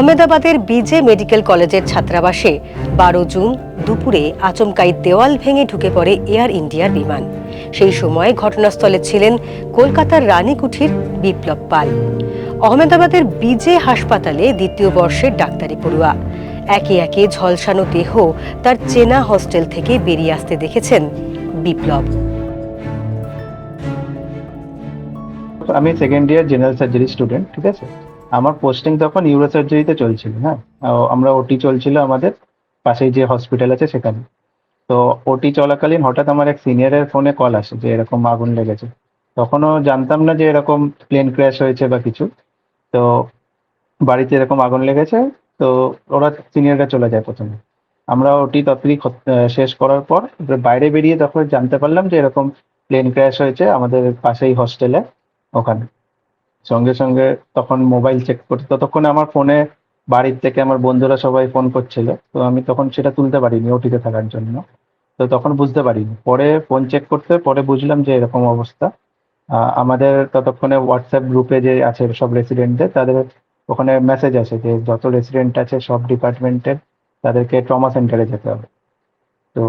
আহমেদাবাদের বিজে মেডিকেল কলেজের ছাত্রাবাসে বারো জুন দুপুরে আচমকাই দেওয়াল ভেঙে ঢুকে পড়ে এয়ার ইন্ডিয়ার বিমান। সেই সময় ঘটনাস্থলে ছিলেন কলকাতার রানীকুঠির বিপ্লব পাল। আহমেদাবাদের বিজে হাসপাতালে দ্বিতীয় বর্ষের ডাক্তারি পড়ুয়া। একে একে ঝলসানো দেহ তার চেনা হস্টেল থেকে বেরিয়ে আসতে দেখেছেন বিপ্লব। আমি second year general surgery student, ঠিক আছে? আমার পোস্টিং তখন ইউরো সার্জারিতে চলছিল হ্যাঁ? আমরা ওটি চলছিল আমাদের পাশেই যে হসপিটাল আছে সেখানে। তো ওটি চলাকালীন হঠাৎ আমার এক সিনিয়রের ফোনে কল আসে যে এরকম আগুন লেগেছে। তখনও জানতাম না যে এরকম প্লেন ক্র্যাশ হয়েছে বা কিছু। তো বাড়িতে এরকম আগুন লেগেছে, তো ওরা সিনিয়ররা চলে যায় প্রথমে। আমরা ওটি তৎক্ষণিক শেষ করার পর বাইরে বেরিয়ে তখন জানতে পারলাম যে এরকম প্লেন ক্র্যাশ হয়েছে আমাদের পাশেই হস্টেলে ওখানে। সঙ্গে সঙ্গে তখন মোবাইল চেক করতে। ততক্ষণে আমার ফোনে বাড়ির থেকে আমার বন্ধুরা সবাই ফোন করছিল। তো আমি তখন সেটা তুলতে পারিনি ওটিতে থাকার জন্য। তো তখন বুঝতে পারিনি। পরে ফোন চেক করতে, পরে বুঝলাম যে এরকম অবস্থা। আমাদের ততক্ষণে হোয়াটসঅ্যাপ গ্রুপে যে আছে সব রেসিডেন্টদের তাদের ওখানে মেসেজ আছে যে যত রেসিডেন্ট আছে সব ডিপার্টমেন্টের তাদেরকে ট্রমা সেন্টারে যেতে হবে। তো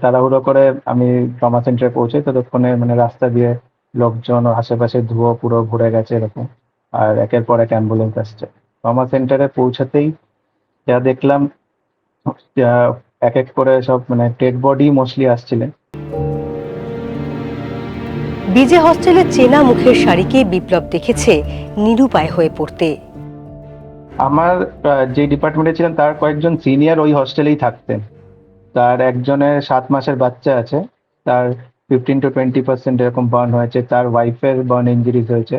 তাড়াহুড়ো করে আমি ট্রমা সেন্টারে পৌঁছে ততক্ষণে মানে রাস্তা দিয়ে লোকজন আশেপাশে ধুয়ো পুরো ভরে গেছে এরকম। আর একের পর এক অ্যাম্বুলেন্স আসছে। ট্রমা সেন্টারে পৌঁছাতেই যা দেখলাম এক এক করে সব মানে ডেড বডি মোস্টলি আসছিলেন। বিজে হস্টেলে চেনা মুখের শাড়িকে বিপ্লব দেখেছে নিরুপায় হয়ে পড়তে। আমার যে ডিপার্টমেন্টে ছিলেন তার কয়েকজন সিনিয়র ওই হস্টেলেই থাকতেন। তার একজনের সাত মাসের বাচ্চা আছে। তার ফিফটিন টু টোয়েন্টি পার্সেন্ট এরকম বার্ন হয়েছে তার ওয়াইফের বার্ন ইঞ্জুরিজ হয়েছে।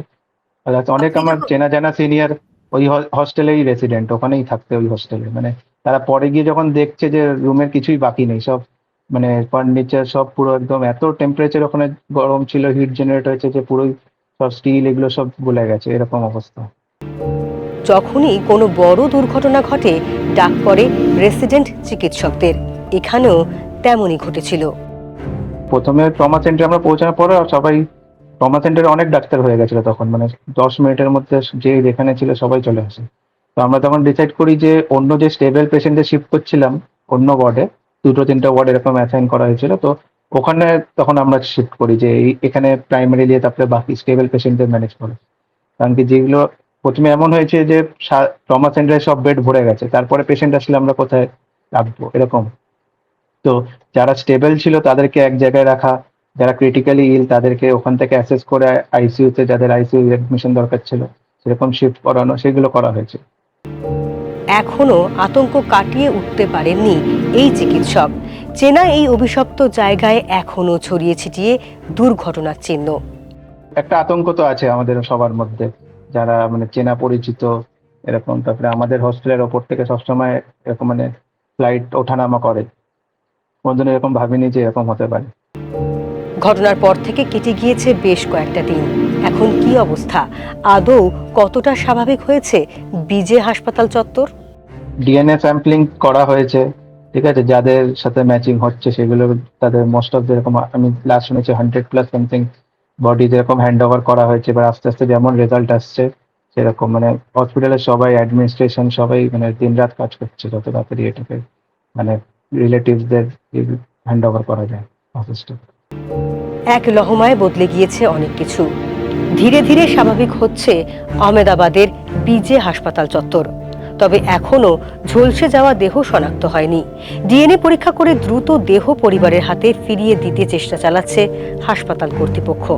অনেক আমার চেনা জানা সিনিয়র ওই হস্টেলেই রেসিডেন্ট ওখানেই থাকতে ওই হস্টেলে মানে তারা পরে গিয়ে যখন দেখছে যে রুমের কিছুই বাকি নেই সব মানে ফার্নিচার সব পুরো একদম এত টেম্পারেচার ওখানে গরম ছিল হিট জেনারেট হয়েছে যে পুরোই সব স্টিল এগুলো সব গলে গেছে এরকম অবস্থা। যখনই কোনো বড় দুর্ঘটনা ঘটে ডাক পড়ে রেসিডেন্ট চিকিৎসকদের। এখানেও তেমনই ঘটেছিল। প্রথমে ট্রমা সেন্টারে আমরা পৌঁছানোর পরে সবাই ট্রমা সেন্টারে অনেক ডাক্তার হয়ে গেছিল তখন মানে দশ মিনিটের মধ্যে যে যেখানে ছিল সবাই চলে আসে। তো আমরা তখন ডিসাইড করি যে অন্য যে স্টেবল পেশেন্টদের শিফট করছিলাম, অন্য ওয়ার্ডে দুটো তিনটা ওয়ার্ড এরকম অ্যাসাইন করা হয়েছিল। তো ওখানে তখন আমরা শিফট করি যে এখানে প্রাইমারি দিয়ে তারপরে বাকি স্টেবল পেশেন্টদের ম্যানেজ করে। কারণ কি যেগুলো প্রথমে এমন হয়েছে যে ট্রমা সেন্টারে সব বেড ভরে গেছে, তারপরে পেশেন্ট আসলে আমরা কোথায় রাখব, এরকম। তো যারা স্টেবল ছিল তাদেরকে এক জায়গায় রাখা যারা ক্রিটিক্যালি ইল তাদেরকে ওখান থেকে অ্যাসেস করে আইসিইউতে যাদের আইসিইউ অ্যাডমিশন দরকার ছিল সেরকম শিফট করানো সেগুলো করা হয়েছে। এখনও আতঙ্ক কাটিয়ে উঠতে পারেননি এই চিকিৎসক। চেনা এই অভিশপ্ত জায়গায় এখনও ছড়িয়ে ছিটিয়ে দুর্ঘটনার চিহ্ন। একটা আতঙ্ক তো আছে আমাদের সবার মধ্যে যারা মানে চেনা পরিচিত এরকম। তারপরে আমাদের হোস্টেলের ওপর থেকে সবসময় এরকম মানে ফ্লাইট ওঠানামা করে। কোনদিন এরকম ভাবিনি যে এরকম হতে পারে। ঘটনার পর থেকে কেটে গিয়েছে বেশ কয়েকটা দিন। এখন কি অবস্থা? আদৌ কতটা স্বাভাবিক হয়েছে বিজে হাসপাতাল চত্বর? ডিএনএ স্যাম্পলিং করা হয়েছে ঠিক আছে? যাদের সাথে ম্যাচিং হচ্ছে সেগুলো তাদের মোস্ট অফ যেরকম আমি লাস্ট শুনেছি হান্ড্রেড প্লাস সামথিং বডি যেরকম হ্যান্ড ওভার করা হয়েছে এবার আস্তে আস্তে যেমন রেজাল্ট আসছে সেরকম মানে হসপিটালের সবাই অ্যাডমিনিস্ট্রেশন সবাই মানে দিনরাত কাজ করছে যত তাড়াতাড়ি এটাকে মানে রিলেটিভসদের হ্যান্ড ওভার করা যায় অফিসটা এক লহমায় বদলে গিয়েছে অনেক কিছু। ধীরে ধীরে স্বাভাবিক হচ্ছে আহমেদাবাদের বিজে হাসপাতাল চত্বর। তবে এখনও ঝলসে যাওয়া দেহ শনাক্ত হয়নি। ডিএনএ পরীক্ষা করে দ্রুত দেহ পরিবারের হাতে ফিরিয়ে দিতে চেষ্টা চালাচ্ছে হাসপাতাল কর্তৃপক্ষ।